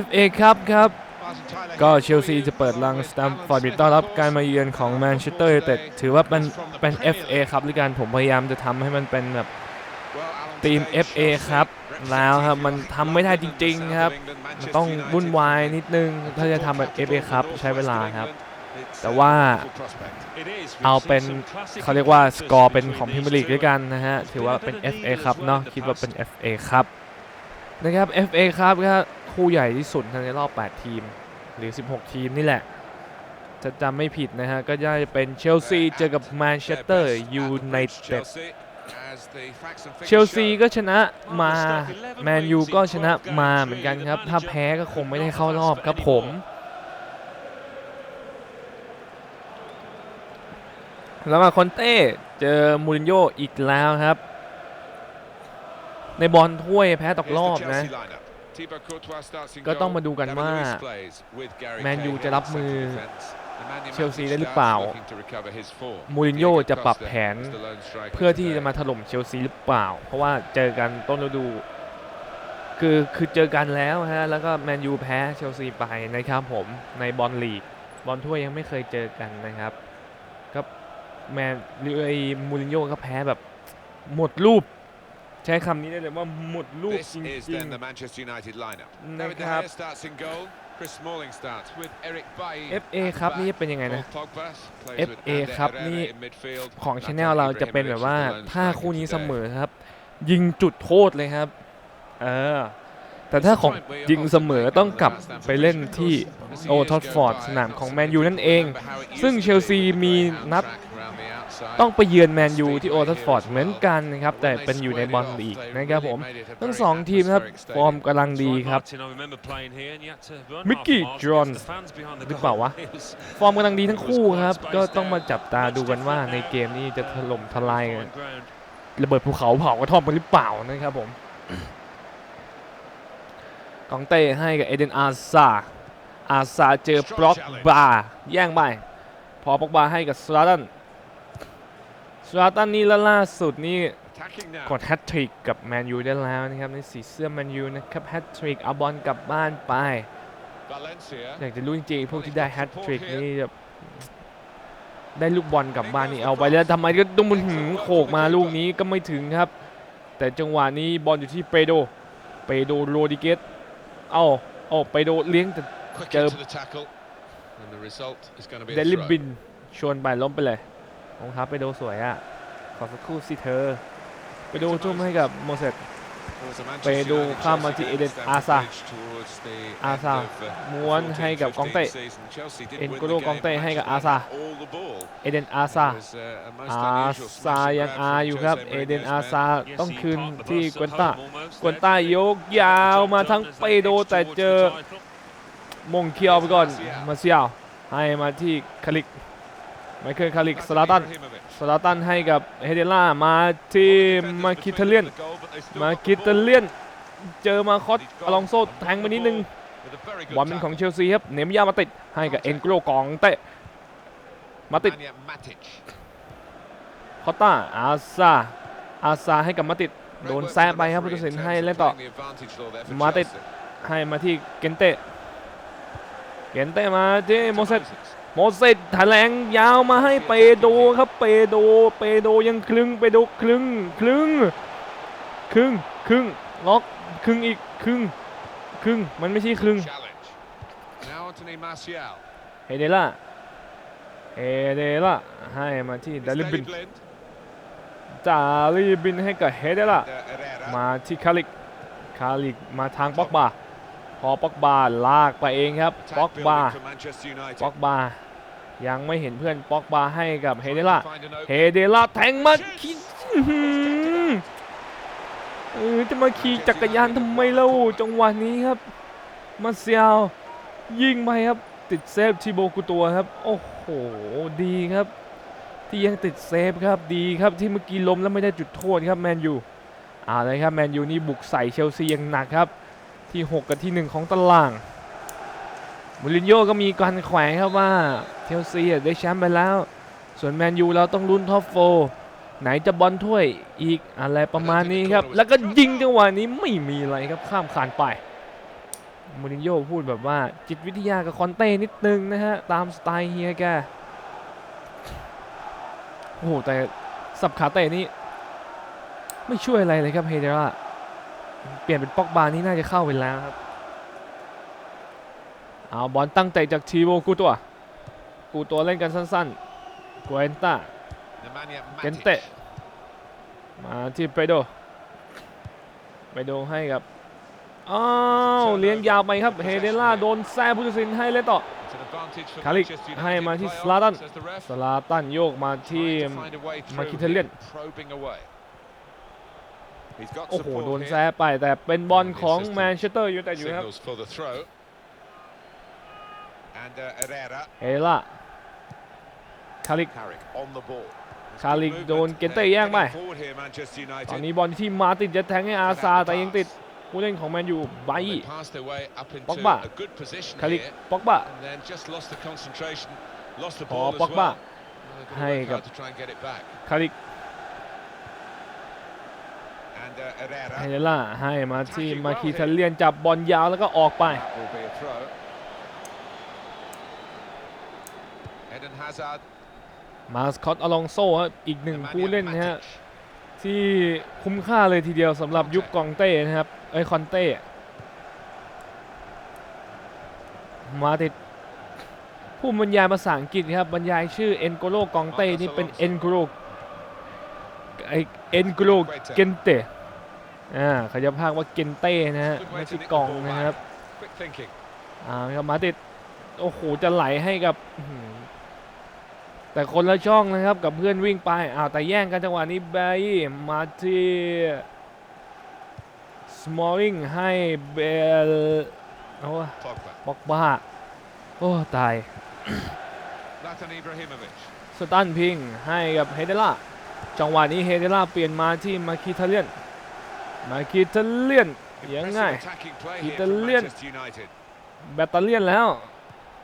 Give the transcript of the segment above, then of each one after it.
FA ครับครับ ก็เชลซีจะเปิดลังสแตมฟอร์ดบิดต้อนรับการมาเยือนของแมนเชสเตอร์ยูไนเต็ดถือว่าเป็นเป็น FA ครับหรือการผมพยายามจะทำให้มันเป็นแบบทีม FA ครับ แล้วครับมันทำไม่ได้จริง ๆ ครับมันต้องวุ่นวายนิดนึง ถ้าจะทำแบบ FA ครับใช้เวลาครับ แต่ว่าเอาเป็นเขาเรียกว่าสกอร์เป็นของพรีเมียร์ลีกด้วยกันนะฮะ ถือว่าเป็น FA ครับเนาะคิดว่าเป็น FA ครับนะครับ FA ครับก็ คู่ใหญ่ที่สุดในรอบ 8 ทีม หรือ 16 ทีมนี่แหละ จะจำไม่ผิดนะฮะ ก็จะเป็นเชลซีเจอกับแมนเชสเตอร์ยูไนเต็ดเชลซีก็ชนะมาแมนยูก็ชนะมาเหมือนกันครับ ถ้าแพ้ก็คงไม่ได้เข้ารอบครับผมแล้วมาคอนเต้เจอมูรินโญ่อีกแล้วครับ ในบอลถ้วยแพ้ตกรอบนะ ก็ต้องมาดูกันว่าแมนยูจะรับมือเชเชลลซีซีได้ได้หหรืรืออเปเปล่าล่ามูมูริรินนโญ่โญ่จะจะปปรัรับบแผแผนนเพื่เพื่ออที่ที่จะจะมามาถล่มเชลซีหรือเปล่า เพราะว่าเจอกันต้นฤดู คือคือเจอกันแล้วฮะ แล้วก็แมนยูแพ้เชลซีไปนะครับผมในบอลลีก บอลถ้วยยังไม่เคยเจอกันนะครับก็แมนหรือไอ้มูรินโญ่ก็แพ้แบบหมดรูป ใช้คำนี้ได้เลยว่าหมดรูปจริงๆนะครับ FA ครับนี่เป็นยังไงนะ FA ครับนี่ของช anel เราจะเป็นแบบว่าถ้าคู่นี้เสมอครับ ยิงจุดโทษเลยครับ เออ แต่ถ้าของยิงเสมอต้องกลับไปเล่นที่โอทอดฟอร์ดสนามของแมนยูนั่นเอง ซึ่งเชลซีมีนัด ต้องไปเยือนแมนยูที่โอทัฟฟอร์ดเหมือนกันนะครับแต่เป็นอยู่ในบอลลีกนะครับผมทั้งสองทีมครับฟอร์มกำลังดีครับมิกกี้จอห์นส์หรือเปล่าวะฟอร์มกำลังดีทั้งคู่ครับ ก็ต้องมาจับตาดูกันว่าในเกมนี้จะถล่มทลายระเบิดภูเขาเผากระท่อมกันหรือเปล่านะครับผมกองเต้ให้กับเอเดนอาซาอาซาเจอบล็อกบาร์แย่งไปพอปอกบาให้กับสลาตัน สลาตันนี่ละล่าสุดนี่กดแฮตทริกกับแมนยูได้แล้วนะครับในสีเสื้อแมนยูนะครับแฮตทริกเอาบอลกลับบ้านไปอยากจะรู้จริงๆพวกที่ได้แฮตทริกนี่แบบได้ลูกบอลกลับบ้านนี่เอาไปแล้วทำไมก็ต้องมันหืมโขกมาลูกนี้ก็ไม่ถึงครับ แต่จังหวะนี้บอลอยู่ที่เปโดเปโดโรดิเกสเอาเอาเปโดเลี้ยงแต่เจอเดลิบินชวนไปล้มไปเลยร องเท้าเปโดสวยอะ ขอสักครู่สิเธอ ไปดูทุ่มให้กับโมเสสไปดูข้ามมาที่เอเดนอาซาอาซาม้วนให้กับกองเต้เอ็นโกโลกองเต้ให้กับอาซาเอเดนอาซาอาซายังอาอยู่ครับเอเดนอาซาต้องคืนที่กวนต้ากวนต้ายกยาวมาทั้งเปโดแต่เจอมงเคียวไปก่อนมาเซียวให้มาที่คาลิก ไมเคิลคาลิกสลาตันสลาตันให้กับเฮเดล่ามาที่มาคิเทเลียนมาคิเทเลียนเจอมาคอสอลองโซแทงไปนิดนึงบอลเป็นของเชลซีครับเนมยามาติดให้กับเอ็นโกลกองเตะมาติดคอตตาอาซาอาซาให้กับมาติดโดนแซะไปครับผู้ตัดสินให้เล่นต่อมาติดให้มาที่เกนเตะเกนเตะมาที่โมเสส โมเสสแถลงยาวมาให้เปโดครับเปโดเปโดยังคลึงเปโดคลึงคลึงครึ่งครึ่งล็อกครึ่งอีกครึ่งครึ่งมันไม่ใช่ครึ่งเฮเดล่าเฮเดล่าให้มาที่ดาลิบินจาลีบินให้กับเฮเดล่ามาที่คาลิกคาลิกมาทางป็อกบา พอป็อกบาลากไปเองครับป็อกบาป็อกบายังไม่เห็นเพื่อนป็อกบาให้กับเฮเดล่าเฮเดล่าแทงมาขี่อื้อหือเออจะมาขี่จักรยานทำไมเล่าจังหวะนี้ครับ มาเซียวยิงไปครับ ติดเซฟทีโบกุตัวครับ โอ้โหดีครับ ที่ยังติดเซฟครับดีครับที่เมื่อกี้ล้มแล้วไม่ได้จุดโทษครับแมนยูเอาเลยครับแมนยูนี่บุกใส่เชลซีอย่างหนักครับ ที่ 6 กับที่ 1 ของตารางมูรินโญ่ก็มีการแขวงครับว่าเชลซีอะได้แชมป์ไปแล้ว ส่วนแมนยูเราต้องลุ้นท็อปโฟร์ไหนจะบอลถ้วยอีกอะไรประมาณนี้ครับ แล้วก็ยิงจังหวะนี้ไม่มีอะไรครับข้ามคานไปมูรินโญ่พูดแบบว่าจิตวิทยากับคอนเต้นิดนึงนะฮะ ตามสไตล์เฮียแก โอ้โห แต่สับขาเตะนี่ไม่ช่วยอะไรเลยครับเฮเดรา เปลี่ยนเป็นป็อกบานี่น่าจะเข้าไปแล้วครับเอาบอลตั้งใจจากทีโวกูตัว กูตัวเล่นกันสั้นๆกวนต้า Nemanja เกน Matic. เตะมาที่เปโดเปโดให้กับอ้าวเลี้ยงยาวไปครับเฮเดล่าโดนแซ่ผู้ตัดสินให้เล่นต่อ It's an advantage for Kalik Manchester ให้มาที่ United Zlatan playoff, says the ref. สลาตันโยกมาที่ Trying to find a way through Mkhitaryan here, probing away. He's got โอ้โห support โดน here. แซ่ไปแต่เป็นบอลของ Assistant แมนเชสเตอร์ยูไนเต็ดอยู่ครับ Signals for the throw. And uh, Herrera. เฮเดล่าคาริก Carrick on the ball. There's Kalik good โดน movement. เกนเต้ They're แย่งไป getting forward here, Manchester ตอน United. นี้บอลที่มาติดจะแทงให้อาซาแต่ยังติดผู้เล่นของแมนยูไบ They passed their way up into Pogba. a good position คาริก here. ป็อกบะ And then just lost the concentration, lost the พอ ball as ป็อกบะ well. They've got to ให้ work กับ hard to try and get it back. คาริก And uh, Herrera. เฮเดล่าให้มาที่มาคีทัลเลียนจับบอลยาวแล้วก็ออกไป That will be a throw. Eden Hazard. มาสคอตอลองโซครับอีกหนึ่ง Nemanja ผู้เล่นนะฮะ Matic. ที่คุ้มค่าเลยทีเดียวสำหรับยุคกองเต้นะครับไอยคอนเต้มาติดผู้บรรยายภาษาอังกฤษครับบรรยายชื่อเอ็นโกโลกองเต้นี่เป็นเอ็นโกโลไอเอ็นโกโลเกนเต้ อ่าเขาจะพากว่าเกนเต้นะฮะ Good ไม่ way ใช่ to nick ก the อง ball นะครับ back. Quick thinking. อ่าครับมาติดโอ้โหจะไหลให้กับอื้อหือแต่คนละช่องนะครับกับเพื่อนวิ่งไปอ้าวแต่แย่งกันจังหวะนี้แบร์มาที่สมอลลิงให้เบลโอ้ Pogba. บอกบ้าโอ้ตาย Zlatan Ibrahimovic. สตันพิงให้กับเฮเดล่าจังหวะนี้เฮเดล่าเปลี่ยนมาที่มาคิทาเลียน มาคิทาเลียนยังไง Impressive attacking play here from Italian. Manchester United. แบตเตอเลียนแล้ว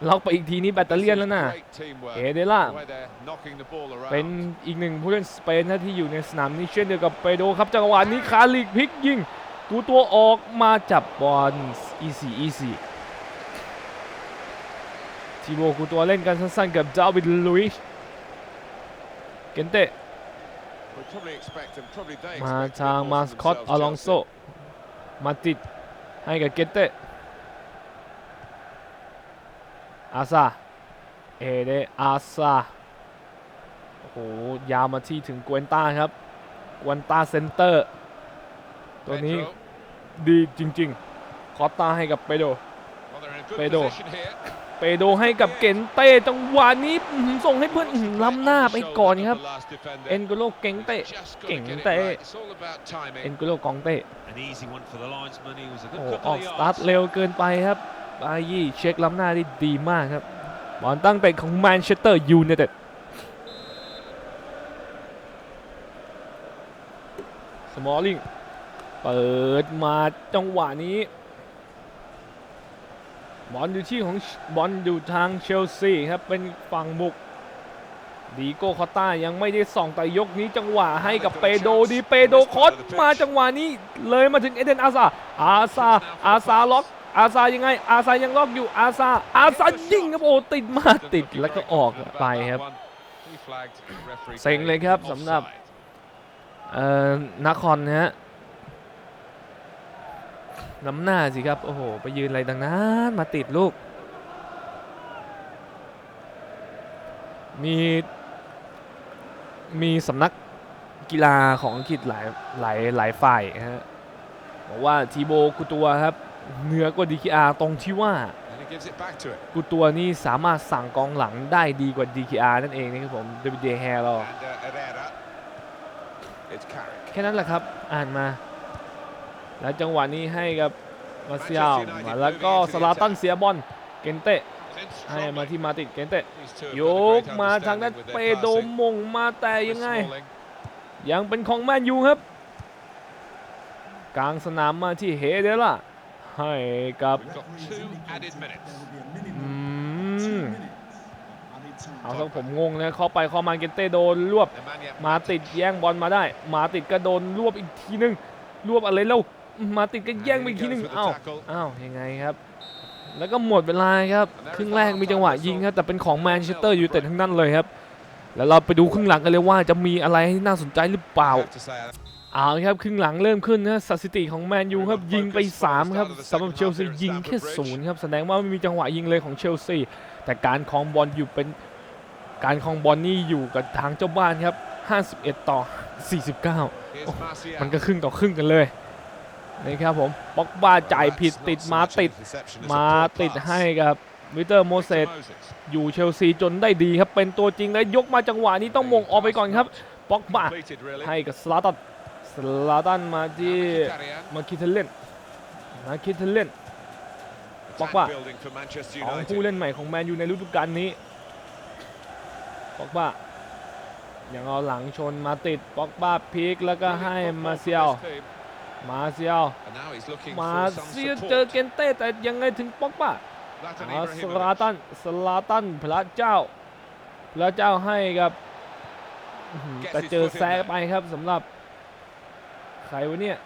ล็อกไปอีกทีนี้แบตเตอเลียนแล้วนะ Great teamwork. เฮเดล่า The way they're knocking the ball around. เป็นอีกหนึ่งผู้เล่นสเปนนะที่อยู่ในสนามนี้เช่นเดียวกับเปโดครับจังหวะนี้คาลิกพลิกยิงกูตัวออกมาจับบอลอีซี่อีซี่ทีโบกูตัวเล่นกันสั้นๆกับดาวิดลุยส์เกนเต มา expect a bit ทาง more มา from สคอต themselves, อลองโซ Chelsea. มาติดให้กับเกนเตะอาซาเอเดอาซาโอ้โหยาวมาที่ถึงกวนต้าครับกวนต้าเซนเตอร์ ตัวนี้ Pedro. ดีจริง ๆ คอตตาให้กับเปโด Well, they're in a เปโดให้กับเกนเต้จังหวะนี้ส่งให้เพื่อนล้ำหน้าไปก่อนครับ เอ็นโกโลเก่งเต้ Just gotta King get it Tê. right. It's all about timing. เอ็นโกโลกองเต้โอ้ออกสตาร์ทเร็วเกินไปครับบายี่เช็คล้ำหน้าได้ดีมากครับบอลตั้งเตะของแมนเชสเตอร์ยูไนเต็ดสมอลลิงเปิดมาจังหวะนี้ บอลอยู่ที่ของบอลอยู่ทางเชลซีครับเป็นฝั่งบุกดีโก้คอตต้ายังไม่ได้ส่องแต่ยกนี้จังหวะให้กับเปโดดีเปโดคอสมาจังหวะนี้เลยมาถึงเอเดนอาซาอาซาอาซาล็อกอาซายังไง อาซายังล็อกอยู่อาซาอาซายิงครับโอ้ติดมา Didn't ติด look แล้วก็ very ออก confident ไป about that ครับ one. He flagged, referee เซ็งเลยครับสำหรับ offside. เอ่อนครนะฮะ น้ำหน้าสิครับ โอ้โห ไปยืนอะไรดังนั้นมาติดลูก มีมีสำนักกีฬาของอังกฤษหลายหลายหลายฝ่ายนะฮะบอกว่าทีโบกุตัวครับเหนือกว่าดีคีอาตรงที่ว่า And he gives it back to him. กุตัวนี่สามารถสั่งกองหลังได้ดีกว่า DKR นั่นเองนะครับผมเดวิดเดแฮร์เรา And uh, Herrera. It's Carrick. แค่นั้นแหละครับ อ่านมา แล้วจังหวะนี้ให้กับมาเซียล Manchester United มาแล้วก็ moving into ส the ลาตัน attack. เสียบอลเกนเตะ In ให้มา strongly. ที่มาติดเกนเตะ These two have โย got a ก great มาทางด้าน understanding with เป their โด passing. มงมาแต่ยังไง Smalling. ยังเป็นของแมนยูครับ กลางสนามมาที่เฮเดล่าให้กับ We've got two added minutes. อืมเอาครับผมงงนะเข้าไปเข้ามาเกนเต้โดนรวบ Nemanja มาติดแย่งบอลมาได้ มาติดก็โดนรวบอีกทีนึง รวบอะไรแล้ว มาติดก็แย่งไปอีกทีนึงอ้าวอ้าวยังไงครับ แล้วก็หมดเวลาครับครึ่งแรกมีจังหวะยิงครับแต่เป็นของแมนเชสเตอร์ยูไนเต็ดทั้งนั้นเลยครับ แล้วเราไปดูครึ่งหลังกันเลยว่าจะมีอะไรให้น่าสนใจหรือเปล่า I have to say, เอาละครับครึ่งหลังเริ่มขึ้นนะสถิติของแมนยูครับยิงไป 3 ครับสำหรับเชลซียิงแค่ศูนย์ครับแสดงว่าไม่มีจังหวะยิงเลยของเชลซีแต่การครองบอลอยู่เป็นการครองบอลนี่อยู่กับทางเจ้าบ้านครับ 51 ต่อ 49 here's Martial. มันก็ครึ่งต่อครึ่งกันเลย นะครับผมบ็อกบ้าจ่ายผิด That's not ติด so มา much ติด interception as a มา poor ติด pass. ให้กับวิเตอร์โมเสส Moses. อยู่เชลซีจนได้ดีครับเป็นตัวจริงแล้วยกมาจังหวะนี้ต้องมงออกไปก่อนครับบ็อกบ้า Completed, really. ให้กับสลาตันสลาตันมาที่ Mkhitaryan. มาคิดเทเล่นมาคิดเทเล่น Attack Pogba. building for Manchester ของ United. ผู้เล่นใหม่ของแมนยูในฤดูกาลนี้บ็อกบ้ายังเอาหลังชนมาติดบ็อกบ้าพลิกแล้วก็ให้ Brilliant มา football เซีย for ล this team. มาเซียล And now he's looking มา for some เซียเจอ support. เกนเต้แต่ยังไงถึงบ็อกบ้า Zlatan เอาส Ibrahimovic. ลาตันสลาตันพระเจ้า พระเจ้าให้กับอื้อหือแต่เจอแซะไปครับสำหรับใครวะเนี่ย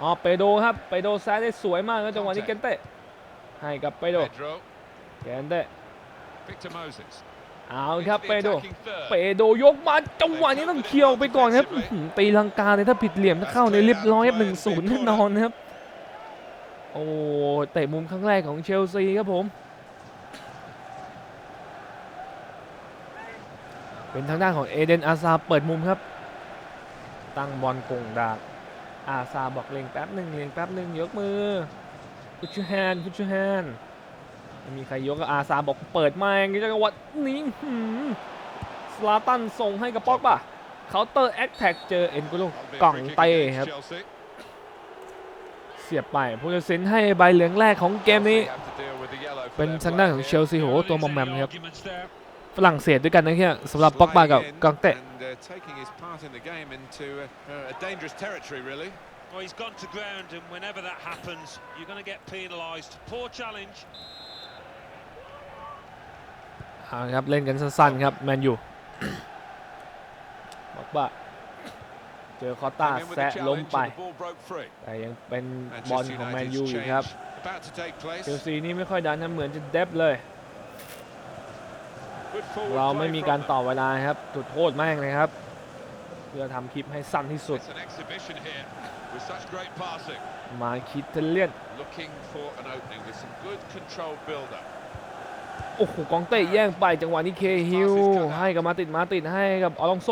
อ๋อเปโดครับเปโดแซะได้สวยมากครับจังหวะนี้เกนเต้ให้กับเปโด Pedro. เกนเต้ Victor Moses. เอาครับ Into เป the โด attacking third. เปโดยกมาจังหวะนี้ต้องเคี่ยวไปก่อนครับอื้อหือตีลังกาเลยถ้าผิดเหลี่ยมถ้าเข้าในเรียบร้อยครับหนึ่งศูนย์แน่นอนนะครับโอ้เตะมุมครั้งแรกของเชลซีครับผม เป็นทางด้านของเอเดนอาซาเปิดมุมครับ ตั้งบอลกงดากอาซาบอกเล็งแป๊บหนึ่งเล็งแป๊บหนึ่งยกมือ put your hand put your hand ไม่มีใครยกก็อาซาบอกเปิดมาอย่างนี้จังหวะนี้หืมสลาตันส่งให้กับป๊อกป่ะเคาน์เตอร์แอคแท็กเจอเอ็นโกโล That'll be a กล่อง free kick เต้ against ครับ Chelsea. เสียบไปผู้ตัดสินให้ใบเหลืองแรกของเกมนี้ Chelsea have to deal with the yellow for เป็น their ทางด้าน play ของ here. เชลซีโหตัวมอมแมมครับ Arguments there. ฝรั่งเศสด้วยกันนะเนี่ยสำหรับป๊อกบากับ Sliding in กางเตะ and, uh, taking his part in the game into uh, a dangerous territory, really. Well, he's gone to ground, and whenever that happens, you're going to get penalised. Poor challenge. เอาละครับเล่นกันสั้นๆครับแมนยูบอกว่าเจอคอตตา Came in with แซะ the ล้ม challenge ไป and the ball broke free. แต่ยังเป็นบอล Manchester ของแมน United's ยูอยู่ครับ change about to take place. เชลซีนี่ไม่ค่อยดันนะเหมือนจะเดฟเลย Good forward เราไม่ play มี from การ them. ต่อเวลาครับจุดโทษแม่งเลยครับ เพื่อทำคลิปให้สั้นที่สุด It's an exhibition here with such great passing. มาคิดเทเลียน โอ้โหกองเตะแย่งไปจังหวะนี้เคฮิลให้กับมาติดมาติดให้กับอลองโซ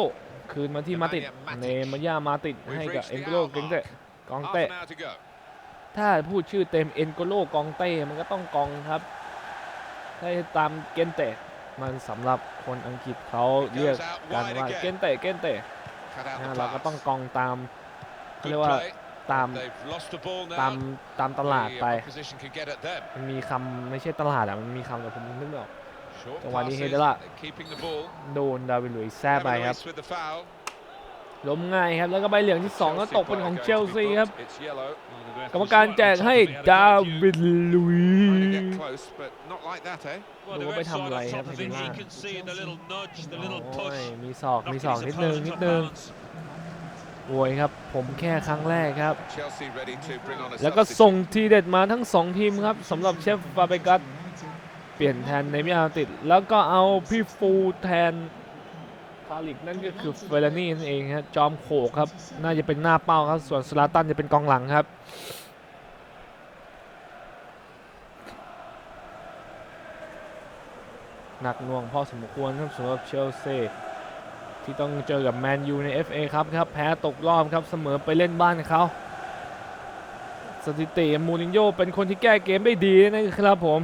คืนมาที่มาติดเนมาย่ามาติดให้กับเอ็นโกโลเกงเตะกอง Half เตะ an hour to go. ถ้าพูดชื่อเต็มเอ็นโกโลกองเต้มันก็ต้องกองครับถ้าตามเกนเตะมันสำหรับคนอังกฤษเขาเรียก Goes out กัน wide ว่า again. เกนเตะเกนเตะ Cut out นะ the เราก็ pass. ต้องกองตามเขา Good เรียกว่า play. ตาม They've lost the ball ตาม now. ตามตลาด The ไป opposition can get at them. มันมีคำไม่ใช่ตลาดอะ มันมีคำแต่ผมนึกไม่ออก Short จังหวะนี้ passes. เฮเดล่า They're keeping the ball. โดนดาวินหลุยส์แซ่ไป Having a ครับ race with the foul. ล้มง่ายครับ แล้วก็ใบเหลืองที่สองก็ Chelsea ตกเป็นของ player เชล going to ซี be ครับ booked. It's yellow. Well, the ref กรรม was การ right แจก on top ให้ of it, had a ดา good view. วินลุย Trying to ส์ get close, but not like that, eh? Well, Đúng the phải ref's thăm right lại on hết top of thì it. là- He can see the little nudge, the little โอ้ย push. มีศอกมี knocking ศอก his นิดนึง opponent นิด off นึง balance. โวยครับ ผมแค่ครั้งแรกครับ Chelsea ready to bring on a แล้วก็ substitute. ส่งทีเด็ดมาทั้ง 2 ทีมครับสำหรับเชฟฟาเบกัสเปลี่ยนแทนในมิอาติด แล้วก็เอาพี่ฟูแทนคาลิกนั่นก็คือเฟลานี่นั่นเองครับจอมโขกครับ น่าจะเป็นหน้าเป้าครับ ส่วนสลาตันจะเป็นกองหลังครับหนักหน่วงพอสมควรครับสำหรับเชลซี ที่ต้องเจอกับแมนยูใน FA ครับครับแพ้ตกรอบครับเสมอไปเล่นบ้านเขาสถิติมูรินโญ่เป็นคนที่แก้เกมได้ดีนะครับผม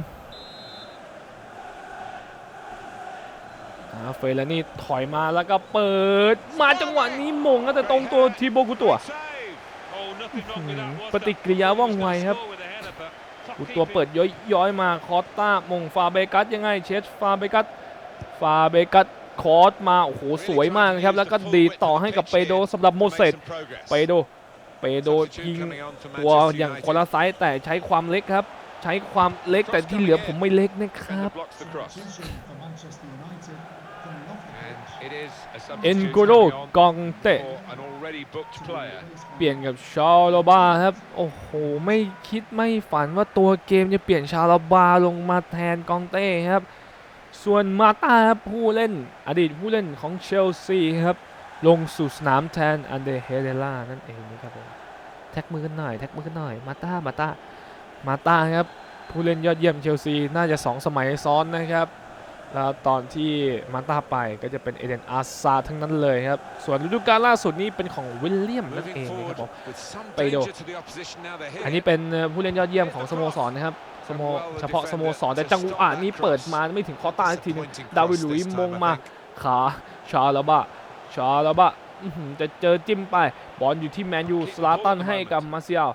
เฟลนี่ถอยมาแล้วก็เปิด มาจังหวะนี้มงก็แต่ตรงตัวทีโบกุตัว ปฏิกิริยาว่องไวครับกุตัวเปิดย้อยย้อยมาคอสต้ามงฟาเบกัสยังไง เชสฟาเบกัสฟาเบกัส คอสมาโอ้โหสวยมากนะครับ แล้วก็ดีดต่อให้กับเปโดสำหรับโม Make เสส some progress. เปโดเปโด Substitute ยิง coming on for ตัว Manchester อย่าง United. คนละไซส์แต่ใช้ความเล็กครับ ใช้ความเล็กแต่ที่เหลือผมไม่เล็กนะครับ Defender blocks the cross. Substitution for Manchester United. And it is a เอ็น substitute โกโร coming on กองเตะ for an already booked player. เปลี่ยนกับชาโลบาครับ โอ้โห ไม่คิดไม่ฝันว่าตัวเกมจะเปลี่ยนชาโลบาลงมาแทนกองเต้ครับ ส่วนมาตาครับผู้เล่นอดีตผู้เล่นของเชลซีครับ ลงสู่สนามแทนอันเดเฮเดล่านั่นเองนะครับผมแท็กมือกันหน่อยแท็กมือกันหน่อยมาตามาตามาตาครับผู้เล่นยอดเยี่ยมเชลซีน่าจะ 2 สมัยซ้อนนะครับแล้วตอนที่มาตาไปก็จะเป็นเอเดนอาซาทั้งนั้นเลยครับ ส่วนฤดูกาลล่าสุดนี้เป็นของวิลเลียมนั่นเองนะครับผม with some Pedro. danger to the opposition now they're อันนี้เป็นผู้เล่นยอดเยี่ยมของสโมสรนะครับ สโมเฉพาะสโมสรแต่จังหวะนี้เปิดมาไม่ถึงคอตาสักทีหนึง Disappointing ดาวิด cross หลุย this ส์ time, มง I มา think. ขาชาลาบะชาลาบะอื้อหือจะเจอจิ้มไปบอลอยู่ที่แมนยูสลาตันให้กับมาเซียล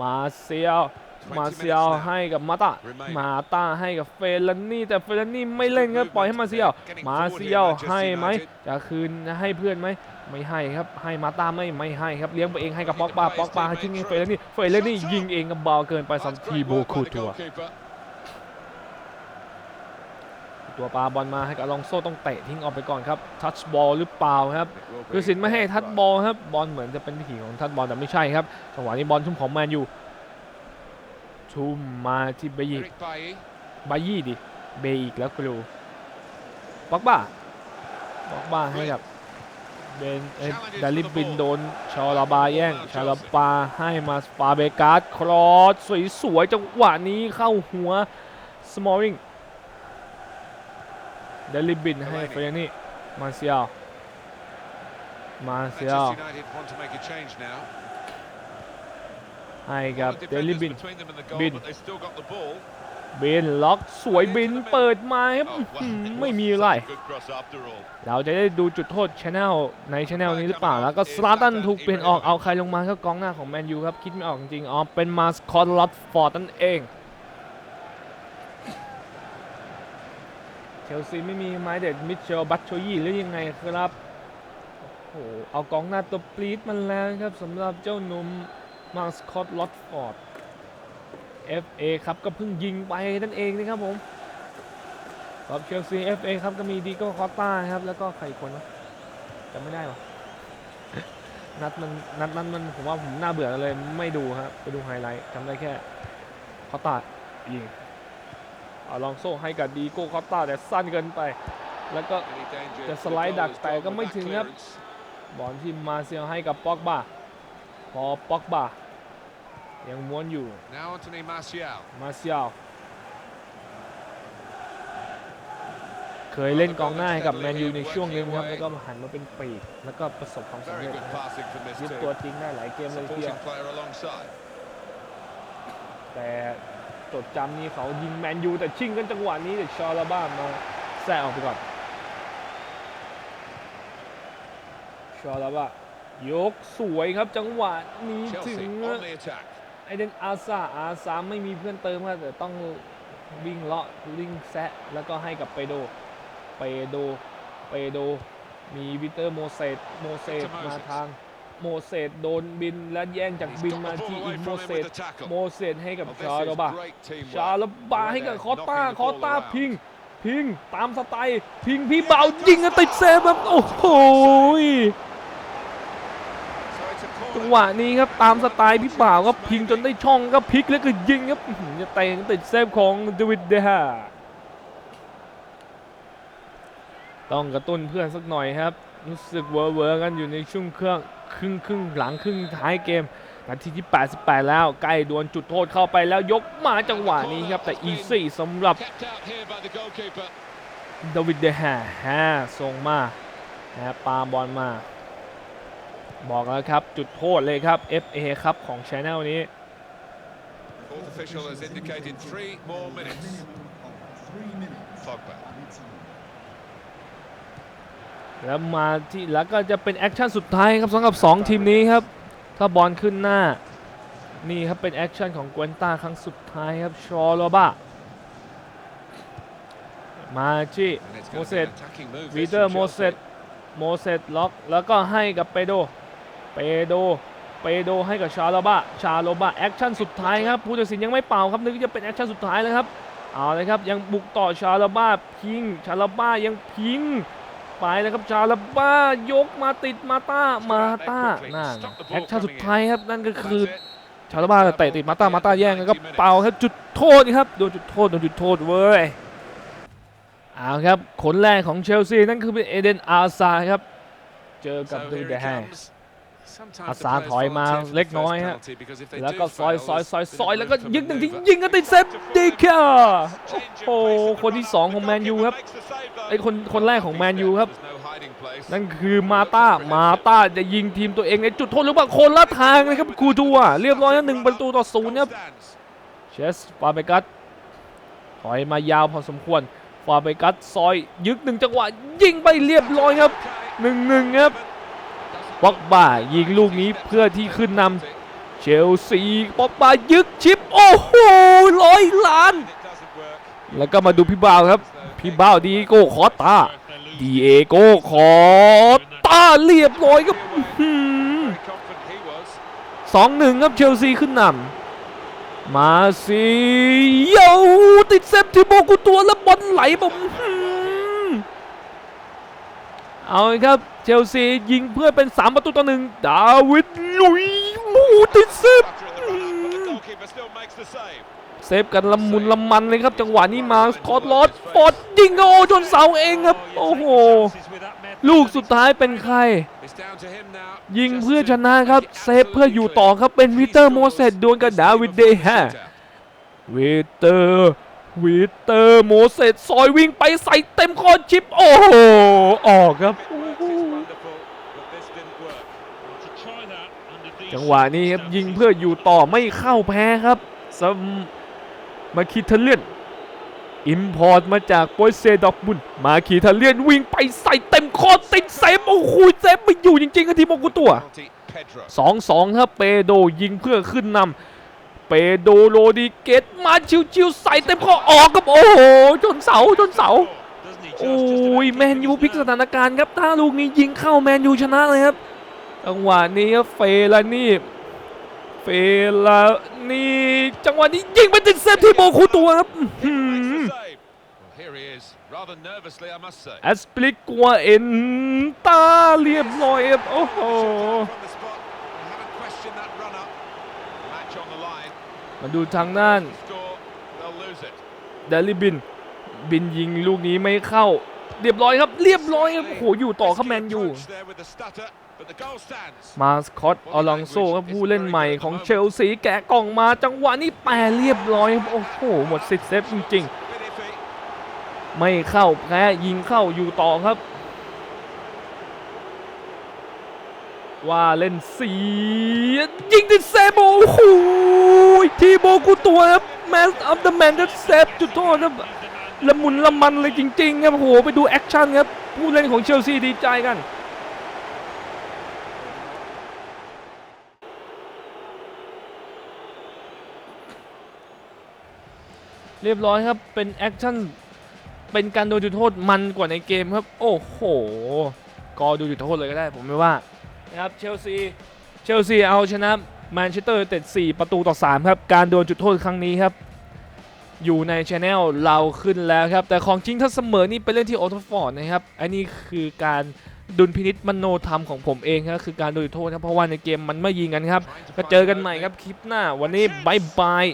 มาเซียล มาเซียลให้กับมาตามาตาให้กับเฟลานี่แต่เฟลานี่ไม่เล่นครับปล่อยให้มาเซียลมาเซียลให้ไหมจะคืนให้เพื่อนไหมไม่ให้ครับให้มาตาไม่ไม่ให้ครับเลี้ยงไปเองให้กับป๊อกบาป๊อกบาให้ทิ้งให้เฟลานี่เฟลานี่ยิงเองกับบอลเกินไปสำหรับ That's ที great โบ work คู by the ตัว goalkeeper. ตัวปาบอลมาให้กับอลองโซ่ต้องเตะทิ้งออกไปก่อนครับทัชบอลหรือเปล่าครับ It will คือ be สินไม่ให้ a ทัช try. บอลครับบอลเหมือนจะเป็นวิถีของทัชบอลแต่ไม่ใช่ครับจังหวะนี้บอลชุ่มของแมนยู ชุ่มมาที่เบยี Eric Bailly. บายี่ดิเบอีกแล้วกรูป็อกบ้าป็อกบ้าให้กับเบนเอ้ยดาลิบินโดนชาลาบาแย่งชาลาบาให้มาฟาเบการ์ดครอสสวยๆจังหวะนี้เข้าหัวสมอลริงดาลิบินให้เฟรนี่มาเซียลมาเซียล ให้กับ Lot of เดลิ defenders บิน between them and the goal, Bin. but they've still got the ball. บินล็อกสวยบินเปิดมาครับ Oh, อื้อ well, หือ it ไม่ wasn't มี such อะไร a good cross after all. เราจะได้ดูจุดโทษชแนลในชแนลนี้หรือเปล่า แล้วก็สลาตันถูกเปลี่ยนออกเอาใครลงมาครับกองหน้าของแมนยูครับ คิดไม่ออกจริงๆอ๋อเป็นมาสคอตลัดฟอร์ดนั่นเองเชลซีไม่มีไม้เด็ดมิเชลบัตโชยี่หรือยังไงครับโอ้โหเอากองหน้าตัวปลีดมันแล้วครับสำหรับเจ้าหนุ่ม มาสคอตลัดฟอร์ด FA ครับก็เพิ่งยิงไปนั่นเองนะครับผมสำหรับเชลซี FA ครับก็มีดีโก้คอตตาครับ แล้วก็ใครคนวะจำไม่ได้วะนัดมันนัดนั้นมันผมว่าผมน่าเบื่อเลยไม่ดูครับไปดูไฮไลท์จำได้แค่คอตตายิงอาลองโซ่ให้กับดีโก้คอตตาแต่สั้นเกินไป แล้วก็จะสไลด์ดักแต่ก็ไม่ถึงครับบอลที่มาเซียให้กับป็อกบาพอป็อกบา ยังม้วนอยู่ Now Anthony Martial. มาเซียลเคยเล่นกองหน้าให้กับแมนยูในช่วงหนึงครับแล้วก็มาหันมาเป็นปีกแล้วก็ประสบความสำ Very เร็จ good นะครับ passing from this ยึด team. ตัวจริงได้หลายเกมเลยทีเดียว Supporting player alongside. แต่จดจำนี่เขายิงแมนยูแต่ชิงกันจังหวะนี้แต่ชอลาบ้ามาแซะออกไปก่อนชอลาบ้ายกสวยครับจังหวะนี้ถึง Chelsea on the attack. ไอเดนอาซาอาซาไม่มีเพื่อนเติมครับแต่ต้องวิ่งเลาะวิ่งแซะแล้วก็ให้กับเปโด เปโด เปโด มีวิเตอร์โมเสสโมเสส Victor มา Moses ทางโมเสสโดนบินและแย่งจาก He's บิน got มา the ที่ ball อี away กโม from him เส with ส the tackle. โมเสสให้กับ Well, ชา this โล is บา great teamwork. ชาโลบาให้กับ Well, คอตตา knocking the คอตตา ball around. พิง พิงตามสไตล์พิงพี่เบายิงกันติดเซฟครับโอ้โห So it's a จั งหวะนี้ครับตามสไตล์พี่บ่าวก็พิงจนได้ช่องก็พลิกแล้วก็ยิงครับจะเตะติดเซฟของเดวิดเดฮาต้องกระตุ้นเพื่อนสักหน่อยครับรู้สึกเวอร์เวอร์กันอยู่ในช่วงเครื่องครึ่งครึ่งหลังครึ่งท้ายเกมนาทีที่ 88 แล้วใกล้ดวลจุดโทษเข้าไปแล้วยกมาจังหวะนี้ครับ แต่อีซี่สำหรับดวิดเดฮาฮส่งมาฮะปาบอลมา บอกแล้วครับ จุดโทษเลยครับ FA ครับของช anel นี้ Fourth official has indicated three more minutes. Pogba. แล้วมาที่แล้วก็จะเป็นแอคชั่นสุดท้ายครับสำหรับ2ทีมนี้ครับ ถ้าบอลขึ้นหน้า นี่ครับเป็นแอคชั่นของกวนต้าครั้งสุดท้ายครับ ชอโลบามาที่ And it's โม going เส to be ส an attacking move. วี this เตอร์ from โมเส Chelsea. สโมเสสล็อก แล้วก็ให้กับเปโด เปโด เปโดให้กับชาโลบาชาโลบาแอคชั่นสุดท้ายครับผู้ตัดสินยังไม่เป่าครับนึกจะเป็นแอคชั่นสุดท้ายเลยครับเอาเลยครับยังบุกต่อชาโลบาพิง ชาโลบายังพิงไปแล้วครับชาลาบ้ายกมาติดมาต้ามาต้านั่นแอคชั่นสุดท้ายครับนั่นก็คือชาลาบ้าเตะติดมาต้ามาต้าแย่งแล้วก็เป่าครับจุดโทษครับโดนจุดโทษโดนจุดโทษเว้ยเอาครับคนแรกของเชลซีนั่นคือเป็นเอเดนอาซาครับเจอกับดูเดแฮ comes. Sometimes อา the ซา players ถอยมา volunteer for เล็ก the น้อย first ฮะ penalty because if they แล้ว do ก็ซอย fail, ซอยซอย there's ซอย been แล้วก็ room for ยิงหนึ่งที manoeuvre. ยิงก็ติดเซฟดีค่ะโอ้โหคนที่สองของแมนยูครับไอ้คนคนแรกของแมนยูครับ There's no hiding place. นั่นคือมาต้ามาต้าจะยิงทีมตัวเองในจุดโทษหรือเปล่าคนละทางนะครับคูทัวเรียบร้อยแล้วหนึ่งประตูต่อศูนย์ครับ Stands. เชสฟาเบกัสถอยมายาวพอสมควรฟาเบกัสซอยยึกหนึ่งจังหวะยิงไปเรียบร้อยครับหนึ่งหนึ่งครับ ป็อกบ้ายิงลูกนี้เพื่อที่ขึ้นนำเชลซีป็อกบ้ายึกชิป โอ้โหร้อยล้าน แล้วก็มาดูพี่บ่าวครับ พี่บ่าวดีโก้คอตาดีเอโก้คอตาเรียบร้อยครับสองหนึ่งครับเชลซีขึ้นนำมาซีโยติดเซฟที่โบกุตัวแล้วบอลไหลผม เอาเลยครับเชลซียิงเพื่อเป็น 3 ประตูต่อหนึ่งดาวิดลุยมูติดเซฟเซฟกันละมุนละมันเลยครับ จังหวะนี้มาสกอตลอดปอดยิงโอ้จนเสาเองครับ โอ้โห ลูกสุดท้ายเป็นใคร ยิงเพื่อชนะครับ เซฟเพื่ออยู่ต่อครับเป็นวิเตอร์โมเสสดวลกับดาวิดเดแฮวิเตอร์ วิเตอร์โมเสสซอยวิ่งไปใส่เต็มคอชิป โอ้โห ออกครับ จังหวะนี้ครับ ยิงเพื่ออยู่ต่อไม่เข้าแพ้ครับสมมาคิเทเลียนอิมพอร์ตมาจากโปรเซดอกบุนมาคิเทเลียนวิ่งไปใส่เต็มคอติดเซฟโอ้โหเซฟไม่อยู่จริงๆครับทีมโมกุตัว Penalty, Pedro. สองสองครับเปโดยิงเพื่อขึ้นนำ เปโดโรดิเกตมาชิวๆใส่เต็มข้อออกครับโอ้โหจนเสาจนเสาโอ้ยแมนยูพลิกสถานการณ์ครับถ้าลูกนี้ยิงเข้าแมนยูชนะเลยครับจังหวะนี้ครับเฟลานี่เฟลานี่จังหวะนี้ยิงไปติดเซฟที่โบคูตัวครับอื้อหื Makes อ the save. Well, here he is, rather nervously, I must say. แอสปลิกกัวเอ็นตาเรียบร้อยครับโอ้โห From the spot, they haven't questioned that run-up. Match on the line. มาดูทางด้านเดลิบิน บินยิงลูกนี้ไม่เข้า เรียบร้อยครับ เรียบร้อยครับโอ้โหอยู่ต่อครับแมนยู Approach there with the stutter, but the goal stands. มาสคอตอลองโซครับผู้เล่นใหม่ของเชลซีแกะกล่องมาจังหวะนี้แปรเรียบร้อยครับโอ้โหหมดสิทธิ์เซฟจริงๆ ไม่เข้าแพ้ยิงเข้าอยู่ต่อครับ ว่าเล่นเสียยิงติดเซฟโอ้โหทีโบกูตัวครับแมนอัพเดอะแมนจะเซฟจุดโทษครับละมุนละมันเลยจริงๆครับโอ้โหไปดูแอคชั่นครับผู้เล่นของเชลซีดีใจกันเรียบร้อยครับ เป็นแอคชั่น เป็นการโดนจุดโทษมันกว่าในเกมครับ โอ้โห ก็ดูจุดโทษเลยก็ได้ ผมไม่ว่า นะครับเชลซีเชลซีเอาชนะแมนเชสเตอร์ยูไนเต็ด4ประตูต่อ 3 ครับ การโดนจุดโทษครั้งนี้ครับ อยู่ในช anel เราขึ้นแล้วครับ แต่ของจริงถ้าเสมอนี่ไปเล่นที่โอทฟอร์ดนะครับ อันนี้คือการดุลพินิษมโนธรรมของผมเองครับคือการโดนจุดโทษครับเพราะว่าในเกมมันไม่ยิงกันครับ ก็เจอกันใหม่ครับคลิปหน้าวันนี้บายบาย